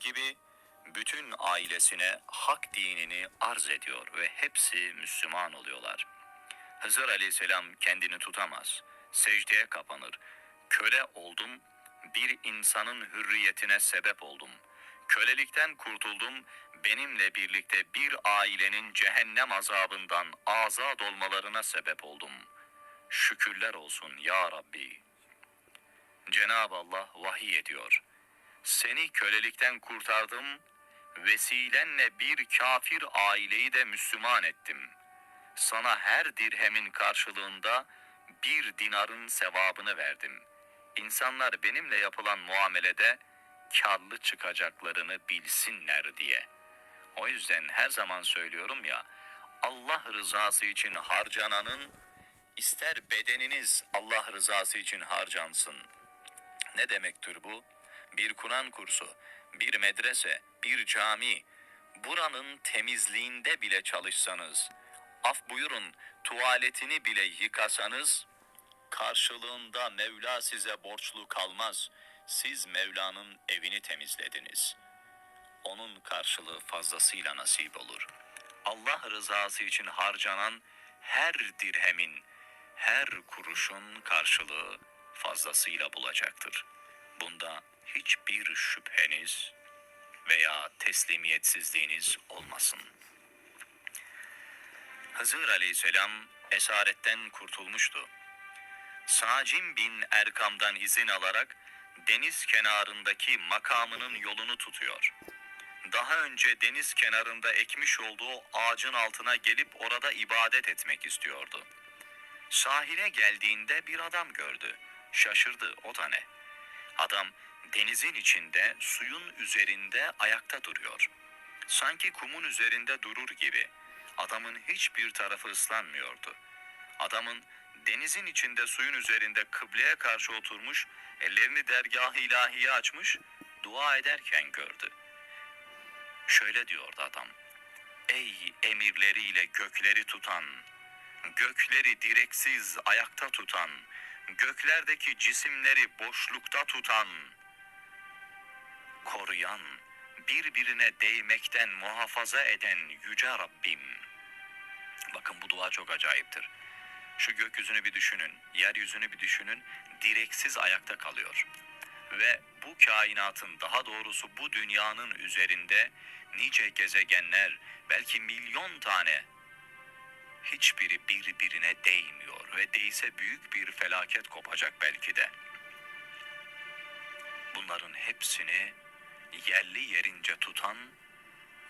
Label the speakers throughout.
Speaker 1: gibi bütün ailesine hak dinini arz ediyor ve hepsi Müslüman oluyorlar. Hızır aleyhisselam kendini tutamaz, secdeye kapanır. Köle oldum, bir insanın hürriyetine sebep oldum. Kölelikten kurtuldum, benimle birlikte bir ailenin cehennem azabından azad olmalarına sebep oldum. Şükürler olsun ya Rabbi. Cenab-ı Allah vahiy ediyor. Seni kölelikten kurtardım, vesilenle bir kafir aileyi de Müslüman ettim. Sana her dirhemin karşılığında bir dinarın sevabını verdim. İnsanlar benimle yapılan muamelede karlı çıkacaklarını bilsinler diye. O yüzden her zaman söylüyorum ya, Allah rızası için harcananın, ister bedeniniz Allah rızası için harcansın. Ne demektir bu? Bir Kur'an kursu, bir medrese, bir cami, buranın temizliğinde bile çalışsanız, af buyurun tuvaletini bile yıkasanız, karşılığında Mevla size borçlu kalmaz. Siz Mevla'nın evini temizlediniz. Onun karşılığı fazlasıyla nasip olur. Allah rızası için harcanan her dirhemin, her kuruşun karşılığı fazlasıyla bulacaktır. Bunda hiçbir şüpheniz veya teslimiyetsizliğiniz olmasın. Hızır aleyhisselam esaretten kurtulmuştu. Sacim bin Erkam'dan izin alarak deniz kenarındaki makamının yolunu tutuyor. Daha önce deniz kenarında ekmiş olduğu ağacın altına gelip orada ibadet etmek istiyordu. Sahile geldiğinde bir adam gördü. Şaşırdı o da ne? Adam denizin içinde suyun üzerinde ayakta duruyor. Sanki kumun üzerinde durur gibi. Adamın hiçbir tarafı ıslanmıyordu. Adamın denizin içinde suyun üzerinde kıbleye karşı oturmuş, ellerini dergah-ı ilahiye açmış, dua ederken gördü. Şöyle diyordu adam. Ey emirleriyle gökleri tutan, gökleri direksiz ayakta tutan, göklerdeki cisimleri boşlukta tutan, koruyan, birbirine değmekten muhafaza eden yüce Rabbim. Bakın bu dua çok acayiptir. Şu gökyüzünü bir düşünün, yeryüzünü bir düşünün, direksiz ayakta kalıyor. Ve bu kainatın daha doğrusu bu dünyanın üzerinde nice gezegenler, belki milyon tane hiçbiri birbirine değmiyor ve değse büyük bir felaket kopacak belki de. Bunların hepsini yerli yerince tutan,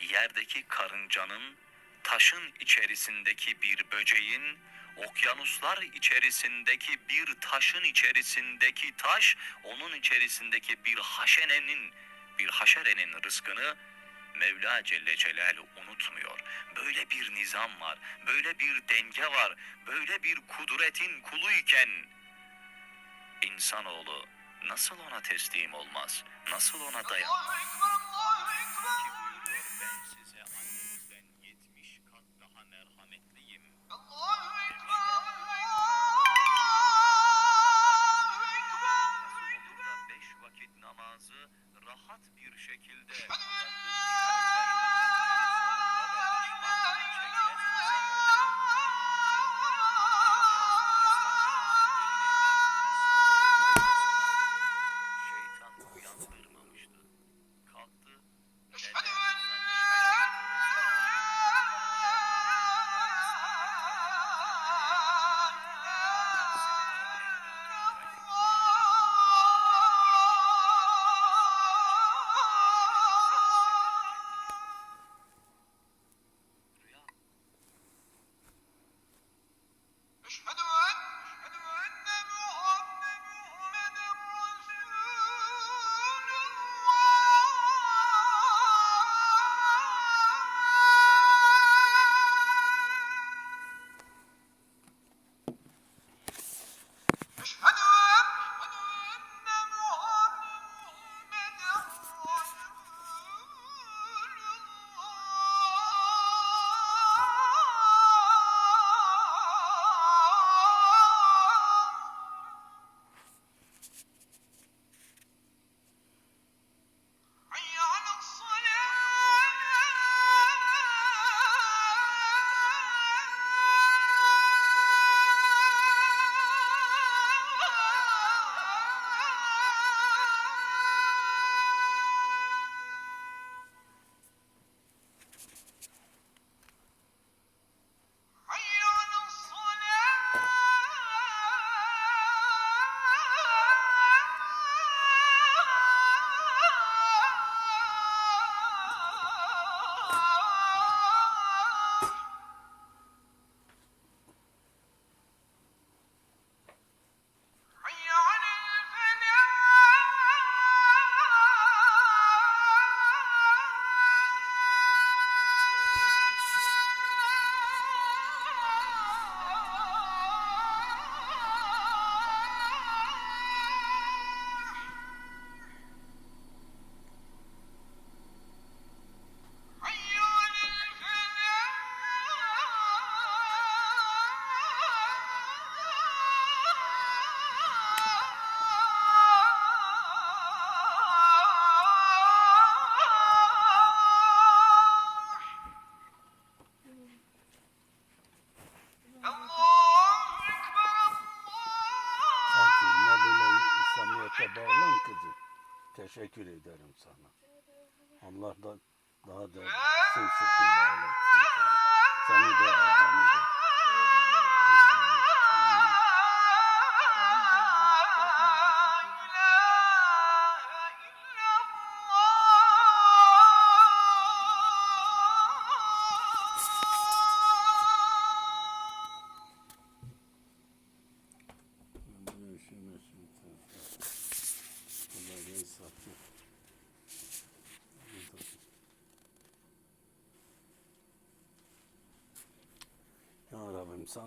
Speaker 1: yerdeki karıncanın, taşın içerisindeki bir böceğin, okyanuslar içerisindeki bir taşın içerisindeki taş, onun içerisindeki bir haşenenin, bir haşerenin rızkını Mevla Celle Celaluhu unutmuyor. Böyle bir nizam var, böyle bir denge var, böyle bir kudretin kuluyken insanoğlu nasıl ona teslim olmaz, nasıl ona dayan?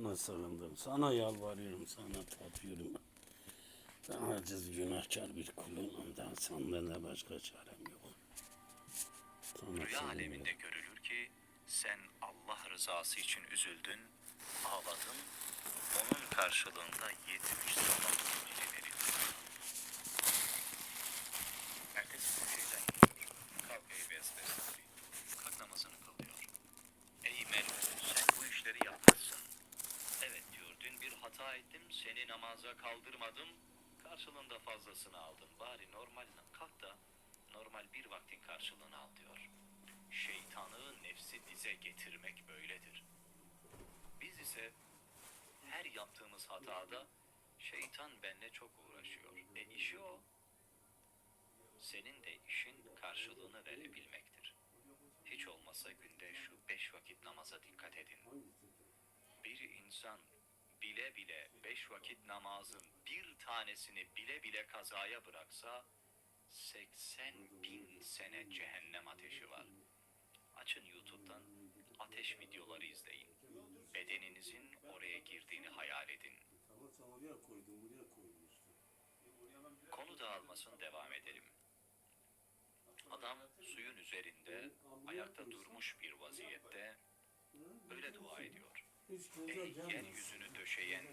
Speaker 2: Sana sığındım, sana yalvarıyorum, sana tapıyorum. Ben aciz günahkar bir kulunum da senden de başka çarem yok. Sana
Speaker 1: Rüya
Speaker 2: sığınıyorum.
Speaker 1: aleminde görülür ki sen Allah rızası için üzüldün, ağladın, onun karşılığında 70 sabah gece verildi. Ertesi gün şeyden geliyor, kalk ey besbelli, kalk namazını kıl diyor. Ey Melek, sen bu işleri yapmazsın. Evet diyor, dün bir hata ettim, seni namaza kaldırmadım, karşılığında fazlasını aldım. Bari normal kalk da normal bir vaktin karşılığını al diyor. Şeytanı nefsi dize getirmek böyledir. Biz ise her yaptığımız hatada şeytan benle çok uğraşıyor. E işi o. Senin de işin karşılığını verebilmektir. Hiç olmasa günde şu beş vakit namaza dikkat edin. Bir insan bile bile beş vakit namazın bir tanesini bile bile kazaya bıraksa 80 bin sene cehennem ateşi var. Açın YouTube'dan ateş videoları izleyin. Bedeninizin oraya girdiğini hayal edin. Konu dağılmasın devam edelim. Adam suyun üzerinde ayakta durmuş bir vaziyette böyle dua ediyor. Ey yeryüzünü döşeyen,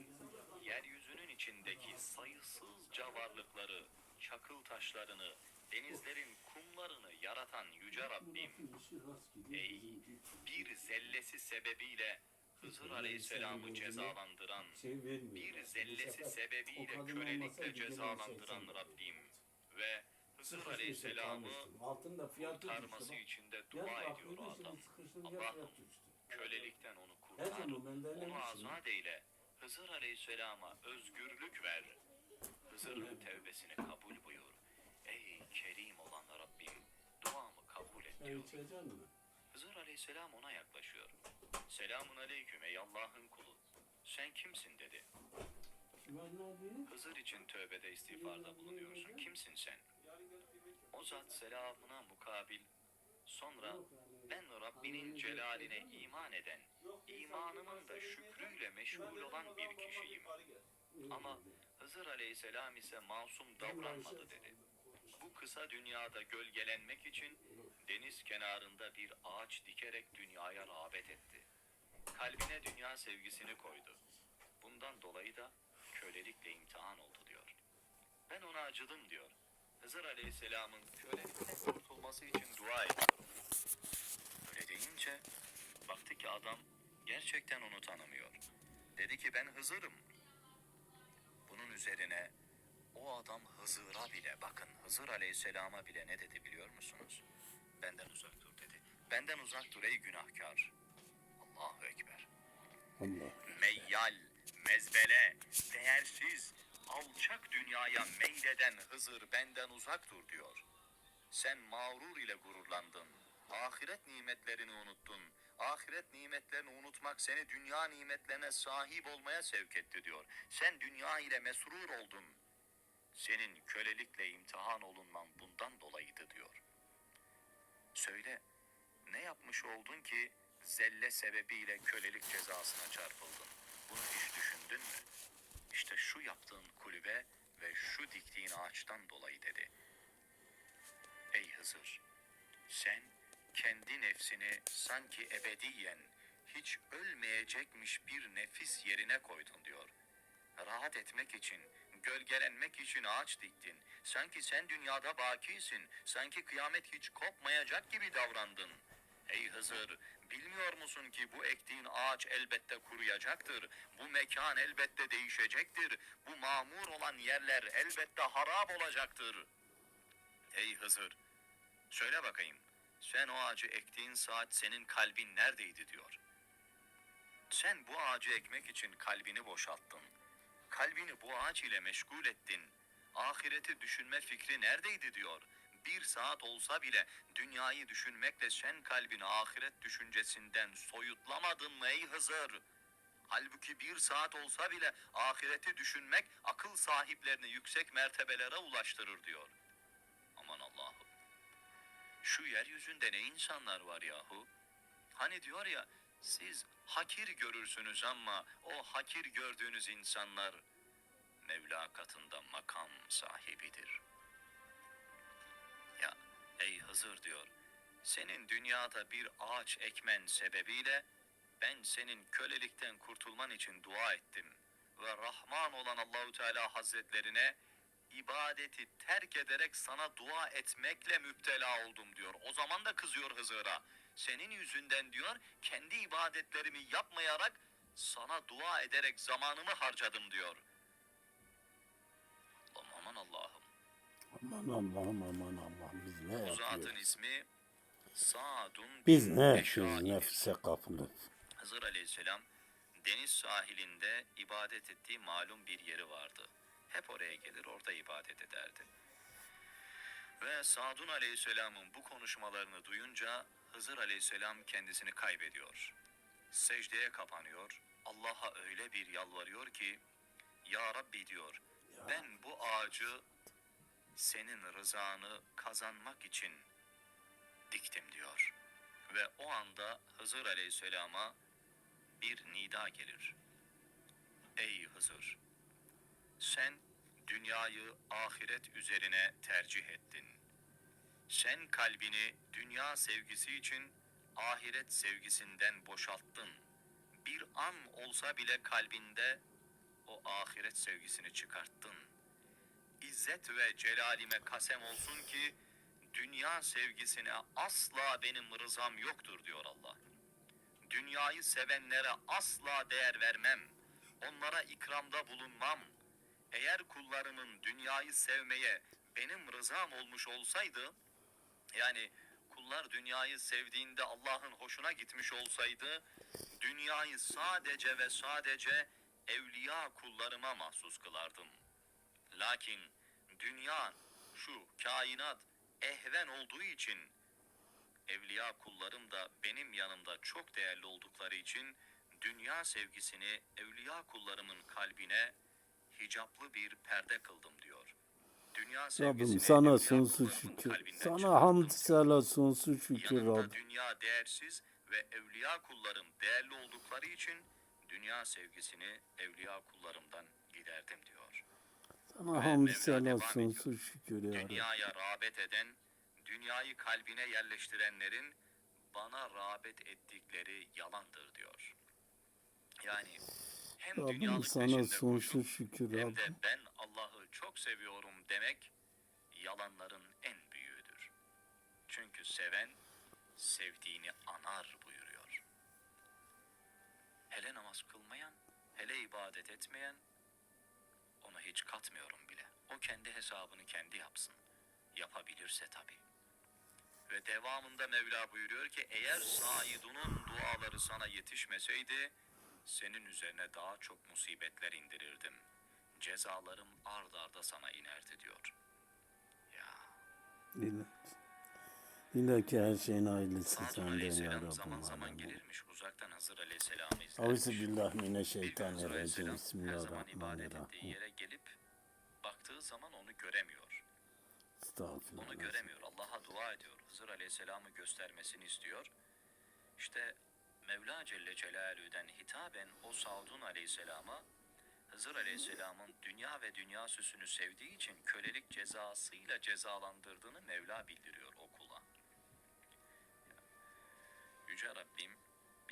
Speaker 1: yeryüzünün içindeki sayısızca varlıkları, çakıl taşlarını, denizlerin kumlarını yaratan yüce Rabbim, ey bir zellesi sebebiyle Hızır Aleyhisselam'ı cezalandıran,
Speaker 2: şey
Speaker 1: bir zellesi sebebiyle kölelikle cezalandıran Rabbim ve Hızır Aleyhisselam'ı kurtarması için de dua ediyor adam. Allah'ım. Kölelikten onu kurtar. Onu azat eyle. Hızır Aleyhisselam'a özgürlük ver. Hızır'ın tevbesini kabul buyur. Ey kerim olan Rabbim duamı kabul et diyor. Hızır Aleyhisselam ona yaklaşıyor. Selamun aleyküm ey Allah'ın kulu. Sen kimsin dedi. Hızır için tövbede istiğfarda bulunuyorsun. Kimsin sen? O zat selamına mukabil sonra ben Rabbinin celaline iman eden, imanımın da şükrüyle meşgul olan bir kişiyim. Ama Hızır aleyhisselam ise masum davranmadı dedi. Bu kısa dünyada gölgelenmek için deniz kenarında bir ağaç dikerek dünyaya rağbet etti. Kalbine dünya sevgisini koydu. Bundan dolayı da kölelikle imtihan oldu diyor. Ben ona acıdım diyor. Hızır Aleyhisselam'ın kölelikten kurtulması için dua ediyorum. Öyle deyince baktı ki adam gerçekten onu tanımıyor. Dedi ki ben Hızır'ım. Bunun üzerine o adam Hızır'a bile bakın Hızır Aleyhisselam'a bile ne dedi biliyor musunuz? Benden uzak dur dedi. Benden uzak dur ey günahkar. Allahu Ekber.
Speaker 2: Allah.
Speaker 1: Meyyal, mezbele, değersiz, alçak dünyaya meyleden Hızır benden uzak dur diyor. Sen mağrur ile gururlandın. Ahiret nimetlerini unuttun. Ahiret nimetlerini unutmak seni dünya nimetlerine sahip olmaya sevk etti diyor. Sen dünya ile mesrur oldun. Senin kölelikle imtihan olunman bundan dolayıydı diyor. Söyle, ne yapmış oldun ki zelle sebebiyle kölelik cezasına çarpıldın? Bunu hiç düşündün mü? İşte şu yaptığın kulübe ve şu diktiğin ağaçtan dolayı dedi. Ey Hızır, sen kendi nefsini sanki ebediyen hiç ölmeyecekmiş bir nefis yerine koydun diyor. Rahat etmek için, gölgelenmek için ağaç diktin. Sanki sen dünyada bakisin, sanki kıyamet hiç kopmayacak gibi davrandın. Ey Hızır, bilmiyor musun ki bu ektiğin ağaç elbette kuruyacaktır. Bu mekan elbette değişecektir. Bu mamur olan yerler elbette harap olacaktır. Ey Hızır, Söyle bakayım, sen o ağacı ektiğin saat senin kalbin neredeydi diyor. Sen bu ağacı ekmek için kalbini boşalttın. Kalbini bu ağaç ile meşgul ettin. Ahireti düşünme fikri neredeydi diyor. Bir saat olsa bile dünyayı düşünmekle sen kalbini ahiret düşüncesinden soyutlamadın mı ey Hızır? Halbuki bir saat olsa bile ahireti düşünmek akıl sahiplerini yüksek mertebelere ulaştırır diyor. Aman Allah'ım. Şu yeryüzünde ne insanlar var yahu? Hani diyor ya siz hakir görürsünüz ama o hakir gördüğünüz insanlar Mevla katında makam sahibidir. Ey Hızır diyor senin dünyada bir ağaç ekmen sebebiyle ben senin kölelikten kurtulman için dua ettim ve Rahman olan Allahu Teala Hazretlerine ibadeti terk ederek sana dua etmekle müptela oldum diyor. O zaman da kızıyor Hızır'a. Senin yüzünden diyor kendi ibadetlerimi yapmayarak sana dua ederek zamanımı harcadım diyor. Aman Allah'ım.
Speaker 2: Aman Allah'ım aman ne
Speaker 1: Bu zatın
Speaker 2: yapıyoruz?
Speaker 1: ismi Sa'dun
Speaker 2: Biz ne yapıyoruz nefse kapılıp?
Speaker 1: Hızır Aleyhisselam deniz sahilinde ibadet ettiği malum bir yeri vardı. Hep oraya gelir orada ibadet ederdi. Ve Sadun Aleyhisselam'ın bu konuşmalarını duyunca Hızır Aleyhisselam kendisini kaybediyor. Secdeye kapanıyor. Allah'a öyle bir yalvarıyor ki Ya Rabbi diyor ben bu ağacı senin rızanı kazanmak için diktim diyor. Ve o anda Hızır Aleyhisselam'a bir nida gelir. Ey Hızır! Sen dünyayı ahiret üzerine tercih ettin. Sen kalbini dünya sevgisi için ahiret sevgisinden boşalttın. Bir an olsa bile kalbinde o ahiret sevgisini çıkarttın. İzzet ve celalime kasem olsun ki dünya sevgisine asla benim rızam yoktur diyor Allah. Dünyayı sevenlere asla değer vermem. Onlara ikramda bulunmam. Eğer kullarımın dünyayı sevmeye benim rızam olmuş olsaydı, yani kullar dünyayı sevdiğinde Allah'ın hoşuna gitmiş olsaydı, dünyayı sadece ve sadece evliya kullarıma mahsus kılardım. Lakin dünya, şu kainat ehven olduğu için evliya kullarım da benim yanımda çok değerli oldukları için dünya sevgisini evliya kullarımın kalbine hicaplı bir perde kıldım diyor. Dünya
Speaker 2: Rabbim sana sonsuz şükür. Sana hamd sana sonsuz şükür Rabbim.
Speaker 1: dünya değersiz ve evliya kullarım değerli oldukları için dünya sevgisini evliya kullarımdan giderdim diyor. Mevla
Speaker 2: sana
Speaker 1: devam
Speaker 2: sonsuz şükür ya Rabbi.
Speaker 1: Dünyaya rağbet eden, dünyayı kalbine yerleştirenlerin bana rağbet ettikleri yalandır diyor. Yani hem
Speaker 2: Rabbim
Speaker 1: dünyalık
Speaker 2: sana
Speaker 1: peşinde
Speaker 2: sonsuz
Speaker 1: koşup
Speaker 2: şükür
Speaker 1: hem de
Speaker 2: Rabbim.
Speaker 1: ben Allah'ı çok seviyorum demek yalanların en büyüğüdür. Çünkü seven sevdiğini anar buyuruyor. Hele namaz kılmayan, hele ibadet etmeyen onu hiç katmıyorum bile. O kendi hesabını kendi yapsın. Yapabilirse tabii. Ve devamında Mevla buyuruyor ki eğer Saidun'un duaları sana yetişmeseydi senin üzerine daha çok musibetler indirirdim. Cezalarım ard arda sana inerdi diyor. Ya
Speaker 2: İle ki her şeyin
Speaker 1: Sadun
Speaker 2: senden ya Rabbim.
Speaker 1: zaman zaman gelirmiş uzaktan Hazır Aleyhisselam'ı.
Speaker 2: Auzu billahi mineşşeytanirracim.
Speaker 1: Aleyhisselam her zaman ibadet ettiği
Speaker 2: Bismillahirrahmanirrahim.
Speaker 1: yere gelip baktığı zaman onu göremiyor.
Speaker 2: Estağfurullah.
Speaker 1: Onu göremiyor. Allah'a dua ediyor. Hızır Aleyhisselam'ı göstermesini istiyor. İşte Mevla Celle Celaluhu'den hitaben o Saudun Aleyhisselam'a Hızır Aleyhisselam'ın dünya ve dünya süsünü sevdiği için kölelik cezasıyla cezalandırdığını Mevla bildiriyor o kula. Yüce Rabbim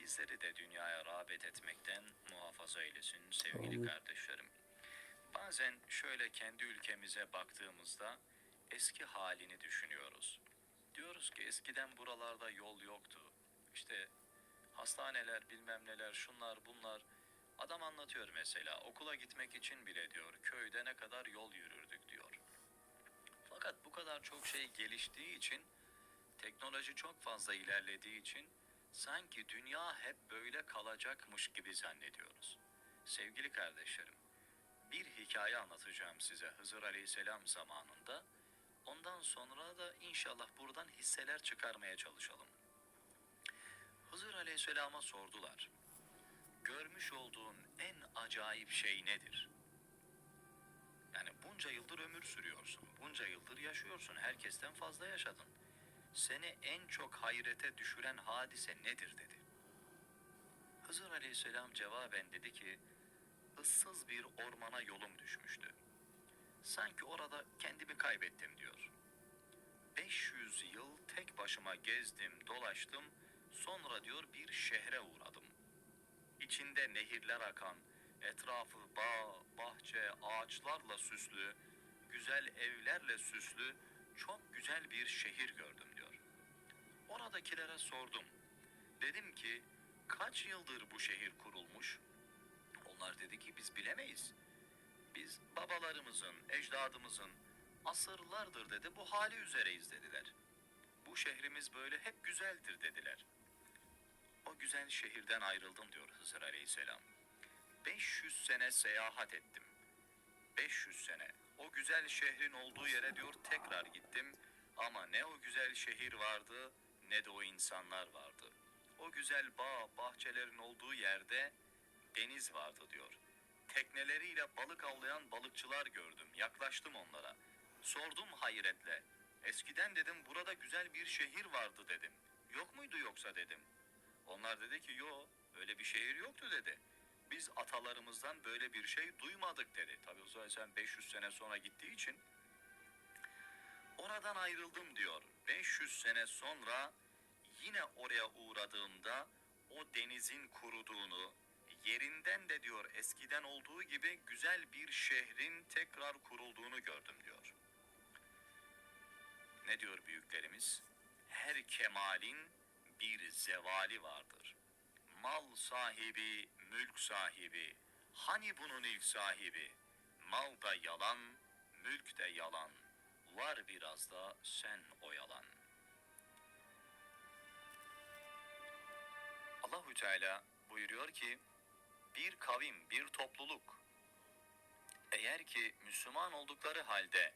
Speaker 1: bizleri de dünyaya rağbet etmekten muhafaza eylesin sevgili
Speaker 2: Amin.
Speaker 1: kardeşlerim. Bazen şöyle kendi ülkemize baktığımızda eski halini düşünüyoruz. Diyoruz ki eskiden buralarda yol yoktu. İşte hastaneler bilmem neler şunlar bunlar. Adam anlatıyor mesela okula gitmek için bile diyor köyde ne kadar yol yürürdük diyor. Fakat bu kadar çok şey geliştiği için teknoloji çok fazla ilerlediği için sanki dünya hep böyle kalacakmış gibi zannediyoruz. Sevgili kardeşlerim, bir hikaye anlatacağım size Hızır Aleyhisselam zamanında. Ondan sonra da inşallah buradan hisseler çıkarmaya çalışalım. Hızır Aleyhisselam'a sordular. Görmüş olduğun en acayip şey nedir? Yani bunca yıldır ömür sürüyorsun. Bunca yıldır yaşıyorsun. Herkesten fazla yaşadın. Seni en çok hayrete düşüren hadise nedir dedi. Hızır Aleyhisselam cevaben dedi ki, ıssız bir ormana yolum düşmüştü. Sanki orada kendimi kaybettim diyor. 500 yıl tek başıma gezdim, dolaştım. Sonra diyor bir şehre uğradım. İçinde nehirler akan, etrafı bağ, bahçe, ağaçlarla süslü, güzel evlerle süslü, çok güzel bir şehir gördüm. Oradakilere sordum. Dedim ki kaç yıldır bu şehir kurulmuş? Onlar dedi ki biz bilemeyiz. Biz babalarımızın, ecdadımızın asırlardır dedi bu hali üzereyiz dediler. Bu şehrimiz böyle hep güzeldir dediler. O güzel şehirden ayrıldım diyor Hızır Aleyhisselam. 500 sene seyahat ettim. 500 sene. O güzel şehrin olduğu yere diyor tekrar gittim. Ama ne o güzel şehir vardı ne de o insanlar vardı. O güzel bağ, bahçelerin olduğu yerde deniz vardı diyor. Tekneleriyle balık avlayan balıkçılar gördüm. Yaklaştım onlara. Sordum hayretle. Eskiden dedim burada güzel bir şehir vardı dedim. Yok muydu yoksa dedim. Onlar dedi ki yo öyle bir şehir yoktu dedi. Biz atalarımızdan böyle bir şey duymadık dedi. Tabii o zaman sen 500 sene sonra gittiği için oradan ayrıldım diyor. 500 sene sonra yine oraya uğradığımda o denizin kuruduğunu, yerinden de diyor eskiden olduğu gibi güzel bir şehrin tekrar kurulduğunu gördüm diyor. Ne diyor büyüklerimiz? Her kemalin bir zevali vardır. Mal sahibi, mülk sahibi, hani bunun ilk sahibi? Mal da yalan, mülk de yalan. Var biraz da sen oyalan. Allahü Teala buyuruyor ki bir kavim, bir topluluk eğer ki Müslüman oldukları halde